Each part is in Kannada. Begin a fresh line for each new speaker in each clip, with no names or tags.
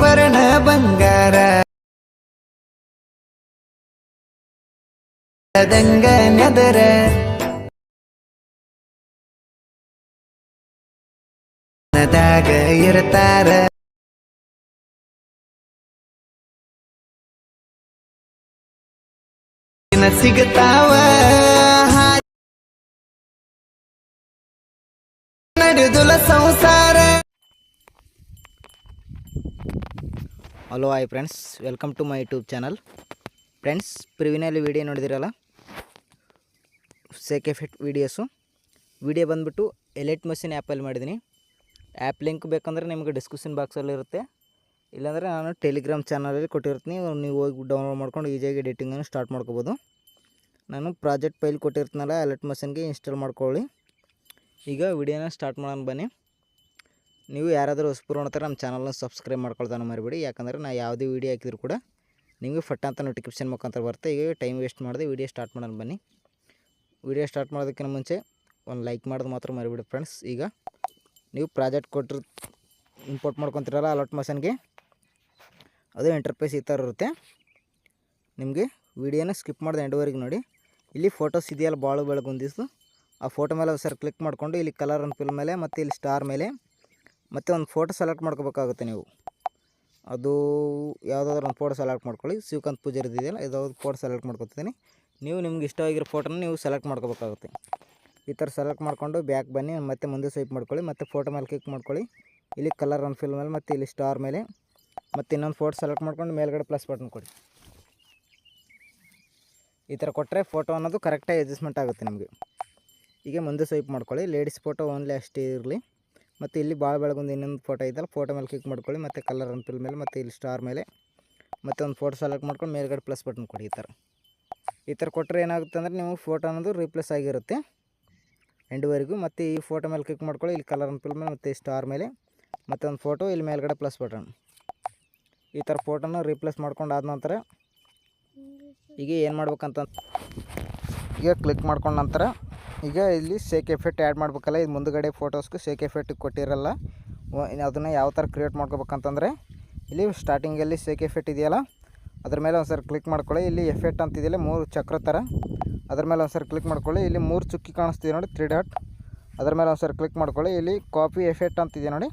ವರ್ಣ ಬಂಗಾರ ದಂಗ ನೆದರ ನದಾಗ ಇರ್ತಾರ ದಿನ ಸಿಗತಾವ ನಡೆದುಲ ಸಂಸಾರ
hello hi friends welcome to my YouTube channel friends ಪ್ರಿವಿನಲ್ಲಿ video ನೋಡಿದಿರಲ್ಲ? ಸೇಕ್ ಎಫೆಕ್ಟ್ ವೀಡಿಯೋಸು ವಿಡಿಯೋ ಬಂದುಬಿಟ್ಟು ಎಲೆಟ್ ಮಷಿನ್ ಆ್ಯಪಲ್ಲಿ ಮಾಡಿದ್ದೀನಿ ಆ್ಯಪ್ ಲಿಂಕ್ ಬೇಕಂದರೆ ನಿಮಗೆ ಡಿಸ್ಕ್ರಿಪ್ಷನ್ ಬಾಕ್ಸಲ್ಲಿರುತ್ತೆ ಇಲ್ಲಾಂದರೆ ನಾನು ಟೆಲಿಗ್ರಾಮ್ ಚಾನಲಲ್ಲಿ ಕೊಟ್ಟಿರ್ತೀನಿ. ನೀವು ಹೋಗಿ ಡೌನ್ಲೋಡ್ ಮಾಡ್ಕೊಂಡು ಈಸಿಯಾಗಿ ಎಡಿಟಿಂಗನ್ನು ಸ್ಟಾರ್ಟ್ ಮಾಡ್ಕೋಬೋದು. ನಾನು ಪ್ರಾಜೆಕ್ಟ್ ಫೈಲ್ ಕೊಟ್ಟಿರ್ತೀನಲ್ಲ ಎಲೆಟ್ ಮಷಿನ್ಗೆ ಇನ್ಸ್ಟಾಲ್ ಮಾಡ್ಕೊಳ್ಳಿ. ಈಗ ವಿಡಿಯೋನ ಸ್ಟಾರ್ಟ್ ಮಾಡೋಣ ಬನ್ನಿ. ನೀವು ಯಾರಾದರೂ ಹೊಸಬರು ನೋಡ್ತಾರೆ ನಮ್ಮ ಚಾನಲ್ನ ಸಬ್ಸ್ಕ್ರೈಬ್ ಮಾಡ್ಕೊಳ್ತಾನೆ ಮರಿಬೇಡಿ. ಯಾಕಂದರೆ ನಾ ಯಾವುದೇ ವೀಡಿಯೋ ಹಾಕಿದ್ರು ಕೂಡ ನಿಮಗೆ ಫಟ್ ಅಂತ ನೋಟಿಫಿಕೇಶನ್ ಮುಖಾಂತರ ಬರುತ್ತೆ. ಈಗ ಟೈಮ್ ವೇಸ್ಟ್ ಮಾಡಿದೆ ವೀಡಿಯೋ ಸ್ಟಾರ್ಟ್ ಮಾಡೋಣ ಬನ್ನಿ. ವೀಡಿಯೋ ಸ್ಟಾರ್ಟ್ ಮಾಡೋದಕ್ಕಿಂತ ಮುಂಚೆ ಒಂದು ಲೈಕ್ ಮಾಡೋದು ಮಾತ್ರ ಮರಿಬೇಡಿ ಫ್ರೆಂಡ್ಸ್ ಈಗ ನೀವು ಪ್ರಾಜೆಕ್ಟ್ ಕೊಟ್ಟರು ಇಂಪೋರ್ಟ್ ಮಾಡ್ಕೊತಿರಲ್ಲ ಅಲರ್ಟ್ ಮಷನ್ಗೆ ಅದು ಇಂಟರ್ಫೇಸ್ ಈ ಥರ ಇರುತ್ತೆ. ನಿಮಗೆ ವೀಡಿಯೋನ ಸ್ಕಿಪ್ ಮಾಡಿದೆ ಎಂಡವರೆಗೆ ನೋಡಿ. ಇಲ್ಲಿ ಫೋಟೋಸ್ ಇದೆಯಲ್ಲ ಭಾಳ ಬೆಳಗೊಂದಿದ್ದು ಆ ಫೋಟೋ ಮೇಲೆ ಸರ್ ಕ್ಲಿಕ್ ಮಾಡಿಕೊಂಡು ಇಲ್ಲಿ ಕಲರ್ ಅನ್ ಫಿಲ್ ಮೇಲೆ ಮತ್ತು ಇಲ್ಲಿ ಸ್ಟಾರ್ ಮೇಲೆ ಮತ್ತು ಒಂದು ಫೋಟೋ ಸೆಲೆಕ್ಟ್ ಮಾಡ್ಕೋಬೇಕಾಗುತ್ತೆ ನೀವು. ಅದು ಯಾವುದಾದ್ರೂ ಒಂದು ಫೋಟೋ ಸೆಲೆಕ್ಟ್ ಮಾಡ್ಕೊಳ್ಳಿ. ಶಿವಕಾಂತ್ ಪೂಜಾರಿ ಇದೆಯಲ್ಲ ಇದಾವ್ದು ಫೋಟೋ ಸೆಲೆಕ್ಟ್ ಮಾಡ್ಕೊತಿದ್ದೀನಿ. ನೀವು ನಿಮ್ಗೆ ಇಷ್ಟವಾಗಿರೋ ಫೋಟೋನ ನೀವು ಸೆಲೆಕ್ಟ್ ಮಾಡ್ಕೋಬೇಕಾಗುತ್ತೆ. ಈ ಥರ ಸೆಲೆಕ್ಟ್ ಮಾಡಿಕೊಂಡು ಬ್ಯಾಕ್ ಬನ್ನಿ, ಮತ್ತೆ ಮುಂದೆ ಸ್ವೈಪ್ ಮಾಡ್ಕೊಳ್ಳಿ, ಮತ್ತು ಫೋಟೋ ಮೇಲೆ ಕ್ಲಿಕ್ ಮಾಡ್ಕೊಳ್ಳಿ. ಇಲ್ಲಿ ಕಲರ್ ಒಂದು ಫಿಲ್ ಮೇಲೆ, ಮತ್ತು ಇಲ್ಲಿ ಸ್ಟಾರ್ ಮೇಲೆ, ಮತ್ತು ಇನ್ನೊಂದು ಫೋಟೋ ಸೆಲೆಕ್ಟ್ ಮಾಡ್ಕೊಂಡು ಮೇಲ್ಗಡೆ ಪ್ಲಸ್ ಬಟನ್ ಕೊಡಿ. ಈ ಥರ ಕೊಟ್ಟರೆ ಫೋಟೋ ಅನ್ನೋದು ಕರೆಕ್ಟಾಗಿ ಅಡ್ಜಸ್ಟ್ಮೆಂಟ್ ಆಗುತ್ತೆ ನಿಮಗೆ. ಹೀಗೆ ಮುಂದೆ ಸ್ವೈಪ್ ಮಾಡ್ಕೊಳ್ಳಿ. ಲೇಡೀಸ್ ಫೋಟೋ ಓನ್ಲಿ ಅಷ್ಟೇ ಇರಲಿ. ಮತ್ತು ಇಲ್ಲಿ ಭಾಳ ಬೆಳಗೊಂದು ಇನ್ನೊಂದು ಫೋಟೋ ಇದ್ದಲ್ಲ ಫೋಟೋ ಮೇಲೆ ಕ್ಲಿಕ್ ಮಾಡ್ಕೊಳ್ಳಿ, ಮತ್ತು ಕಲರ್ ಅನ್ಪಿಲ್ ಮೇಲೆ, ಮತ್ತು ಇಲ್ಲಿ ಸ್ಟಾರ್ ಮೇಲೆ, ಮತ್ತು ಒಂದು ಫೋಟೋ ಸೆಲೆಕ್ಟ್ ಮಾಡ್ಕೊಂಡು ಮೇಲ್ಗಡೆ ಪ್ಲಸ್ ಬಟನ್ ಕೊಡಿ ಈ ಥರ. ಈ ಥರ ಕೊಟ್ಟರೆ ಏನಾಗುತ್ತೆ ಅಂದರೆ ನೀವು ಫೋಟೋ ಅನ್ನೋದು ರೀಪ್ಲೇಸ್ ಆಗಿರುತ್ತೆ. ಎಂಡ್ವರೆಗೂ ಮತ್ತು ಈ ಫೋಟೋ ಮೇಲೆ ಕ್ಲಿಕ್ ಮಾಡ್ಕೊಳ್ಳಿ, ಇಲ್ಲಿ ಕಲರ್ ಅನ್ಪಿಲ್ ಮೇಲೆ, ಮತ್ತು ಸ್ಟಾರ್ ಮೇಲೆ, ಮತ್ತು ಒಂದು ಫೋಟೋ ಇಲ್ಲಿ ಮೇಲ್ಗಡೆ ಪ್ಲಸ್ ಬಟನ್ ಈ ಥರ ಫೋಟೋನ ರೀಪ್ಲೇಸ್ ಮಾಡ್ಕೊಂಡು ಆದ ನಂತರ ಈಗ ಏನು ಮಾಡ್ಬೇಕಂತ ಈಗ ಕ್ಲಿಕ್ ಮಾಡ್ಕೊಂಡ ನಂತರ ಈಗ ಇಲ್ಲಿ ಶೇಕ್ ಎಫೆಕ್ಟ್ ಆ್ಯಡ್ ಮಾಡ್ಬೇಕಲ್ಲ, ಇದು ಮುಂದುಗಡೆ ಫೋಟೋಸ್ಗೂ ಶೇಕ್ ಎಫೆಕ್ಟ್ ಕೊಟ್ಟಿರಲ್ಲ. ಅದನ್ನು ಯಾವ ಥರ ಕ್ರಿಯೇಟ್ ಮಾಡ್ಕೋಬೇಕಂತಂದರೆ, ಇಲ್ಲಿ ಸ್ಟಾರ್ಟಿಂಗಲ್ಲಿ ಶೇಕ್ ಎಫೆಕ್ಟ್ ಇದೆಯಲ್ಲ, ಅದ್ರ ಮೇಲೆ ಒಂದು ಸರಿ ಕ್ಲಿಕ್ ಮಾಡ್ಕೊಳ್ಳಿ. ಇಲ್ಲಿ ಎಫೆಕ್ಟ್ ಅಂತಿದೆಯಲ್ಲ, ಮೂರು ಚಕ್ರ ಥರ ಅದ್ರ ಮೇಲೆ ಒಂದು ಸರಿ ಕ್ಲಿಕ್ ಮಾಡ್ಕೊಳ್ಳಿ. ಇಲ್ಲಿ ಮೂರು ಚುಕ್ಕಿ ಕಾಣಿಸ್ತಿದೆ ನೋಡಿ ತ್ರೀ ಡಾಟ್ ಅದ್ರ ಮೇಲೆ ಒಂದು ಸರಿ ಕ್ಲಿಕ್ ಮಾಡ್ಕೊಳ್ಳಿ. ಇಲ್ಲಿ ಕಾಪಿ ಎಫೆಕ್ಟ್ ಅಂತಿದೆ ನೋಡಿ.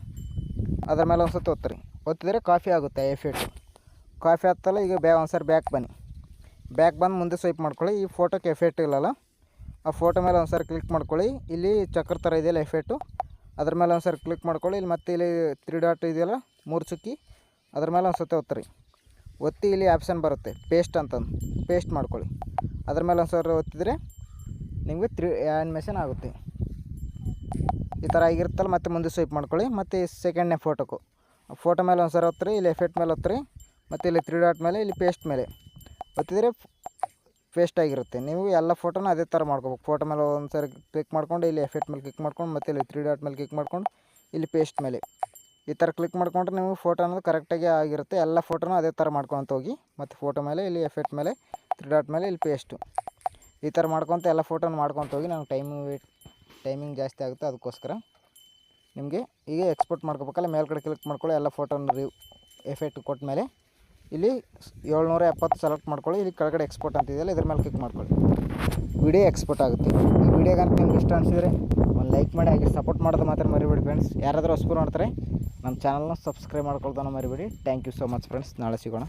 ಅದ್ರ ಮೇಲೆ ಒಂದು ಸತಿ ಒತ್ತಿರಿ ಒತ್ತಿದರೆ ಕಾಫಿ ಆಗುತ್ತೆ ಎಫೆಕ್ಟ್ ಕಾಫಿ ಆಗ್ತಲ್ಲ ಈಗ ಬ್ಯಾ ಒಂದು ಸರಿ ಬ್ಯಾಕ್ ಬನ್ನಿ. ಬ್ಯಾಕ್ ಬಂದು ಮುಂದೆ ಸ್ವೈಪ್ ಮಾಡ್ಕೊಳ್ಳಿ. ಈ ಫೋಟೋಕ್ಕೆ ಎಫೆಕ್ಟ್ ಇಲ್ಲಲ್ಲ. ಆ ಫೋಟೋ ಮೇಲೆ ಒಂದು ಸರಿ ಕ್ಲಿಕ್ ಮಾಡ್ಕೊಳ್ಳಿ. ಇಲ್ಲಿ ಚಕ್ರ ಥರ ಇದೆಯಲ್ಲ ಎಫೆಕ್ಟು ಅದ್ರ ಮೇಲೆ ಒಂದು ಸರಿ ಕ್ಲಿಕ್ ಮಾಡ್ಕೊಳ್ಳಿ. ಇಲ್ಲಿ ಮತ್ತೆ ಇಲ್ಲಿ ತ್ರೀ ಡಾಟ್ ಇದೆಯಲ್ಲ, ಮೂರು ಚುಕ್ಕಿ ಅದ್ರ ಮೇಲೆ ಒಂದು ಸತಿ ಒತ್ತಿರಿ. ಒತ್ತಿ ಇಲ್ಲಿ ಆಪ್ಷನ್ ಬರುತ್ತೆ. ಪೇಸ್ಟ್ ಅಂತಂದು. ಪೇಸ್ಟ್ ಮಾಡ್ಕೊಳ್ಳಿ. ಅದ್ರ ಮೇಲೆ ಒಂದು ಸಾರಿ ಒತ್ತಿದ್ರೆ ನಿಮಗೆ ತ್ರೀ ಆ್ಯನಿಮೇಷನ್ ಆಗುತ್ತೆ. ಈ ಥರ ಆಗಿರುತ್ತಲ್ಲ, ಮತ್ತೆ ಮುಂದೆ ಸ್ವೈಪ್ ಮಾಡ್ಕೊಳ್ಳಿ. ಮತ್ತು ಸೆಕೆಂಡ್ನೇ ಫೋಟೋಕು ಫೋಟೋ ಮೇಲೆ ಒಂದು ಸಾರಿ ಒತ್ತಿರಿ. ಇಲ್ಲಿ ಎಫೆಕ್ಟ್ ಮೇಲೆ ಒತ್ತಿರಿ. ಮತ್ತು ಇಲ್ಲಿ ತ್ರೀ ಡಾಟ್ ಮೇಲೆ, ಇಲ್ಲಿ ಪೇಸ್ಟ್ ಮೇಲೆ. ಒತ್ತಿದ್ರೆ ಪೇಸ್ಟ್ ಆಗಿರುತ್ತೆ. ನೀವು ಎಲ್ಲ ಫೋಟೋನ ಅದೇ ಥರ ಮಾಡ್ಕೋಬೇಕು. ಫೋಟೋ ಮೇಲೆ ಒಂದು ಸರಿ ಕ್ಲಿಕ್ ಮಾಡ್ಕೊಂಡು, ಇಲ್ಲಿ ಎಫೆಕ್ಟ್ ಮೇಲೆ ಕ್ಲಿಕ್ ಮಾಡ್ಕೊಂಡು, ಮತ್ತೆ ಇಲ್ಲಿ ತ್ರೀ ಡಾಟ್ ಮೇಲೆ ಕ್ಲಿಕ್ ಮಾಡ್ಕೊಂಡು, ಇಲ್ಲಿ ಪೇಸ್ಟ್ ಮೇಲೆ. ಈ ಥರ ಕ್ಲಿಕ್ ಮಾಡ್ಕೊಂಡ್ರೆ ನೀವು ಫೋಟೋ ಅನ್ನೋದು ಕರೆಕ್ಟಾಗಿ ಆಗಿರುತ್ತೆ. ಎಲ್ಲ ಫೋಟೋನ ಅದೇ ಥರ ಮಾಡ್ಕೊತ ಹೋಗಿ, ಮತ್ತು ಫೋಟೋ ಮೇಲೆ, ಇಲ್ಲಿ ಎಫೆಕ್ಟ್ ಮೇಲೆ ತ್ರೀ ಡಾಟ್ ಮೇಲೆ ಇಲ್ಲಿ ಪೇಸ್ಟು ಈ ಥರ ಮಾಡ್ಕೊತ ಎಲ್ಲ ಫೋಟೋನ ಮಾಡ್ಕೊತ ಹೋಗಿ, ನಂಗೆ ಟೈಮಿಂಗ್ ವೇಟ್ ಟೈಮಿಂಗ್ ಜಾಸ್ತಿ ಆಗುತ್ತೆ. ಅದಕ್ಕೋಸ್ಕರ ನಿಮಗೆ ಈಗ ಎಕ್ಸ್ಪೋರ್ಟ್ ಮಾಡ್ಕೋಬೇಕಲ್ಲ, ಮೇಲ್ಗಡೆ ಕ್ಲಿಕ್ ಮಾಡ್ಕೊಳ್ಳಿ, ಎಲ್ಲ ಫೋಟೋನ ರಿವ್ ಎಫೆಕ್ಟ್ ಕೊಟ್ಟ ಮೇಲೆ. ಇಲ್ಲಿ ಏಳ್ನೂರ ಎಪ್ಪತ್ತು ಸೆಲೆಕ್ಟ್ ಮಾಡ್ಕೊಳ್ಳಿ. ಇಲ್ಲಿ ಕೆಳಗಡೆ ಎಕ್ಸ್ಪೋರ್ಟ್ ಅಂತಿದೆಯಲ್ಲ ಇದ್ರ ಮೇಲೆ ಕ್ಲಿಕ್ ಮಾಡ್ಕೊಳ್ಳಿ. ವಿಡಿಯೋ ಎಕ್ಸ್ಪೋರ್ಟ್ ಆಗುತ್ತೆ. ಈ ವಿಡಿಯೋಗಂತ ನಿಮ್ಗೆ ಇಷ್ಟ ಅನಿಸಿದ್ರೆ ಒಂದು ಲೈಕ್ ಮಾಡಿ, ಹಾಗೆ ಸಪೋರ್ಟ್ ಮಾಡೋದು ಮಾತ್ರ ಮರಿಬೇಡಿ ಫ್ರೆಂಡ್ಸ್ ಯಾರಾದರೂ ಹೊಸಬರು ಮಾಡ್ತಾರೆ ನಮ್ಮ ಚಾನಲ್ನ ಸಬ್ಸ್ಕ್ರೈಬ್ ಮಾಡ್ಕೊಳ್ತಾನೆ ಮರಿಬೇಡಿ. Thank you so much friends ನಾಳೆ ಸಿಗೋಣ.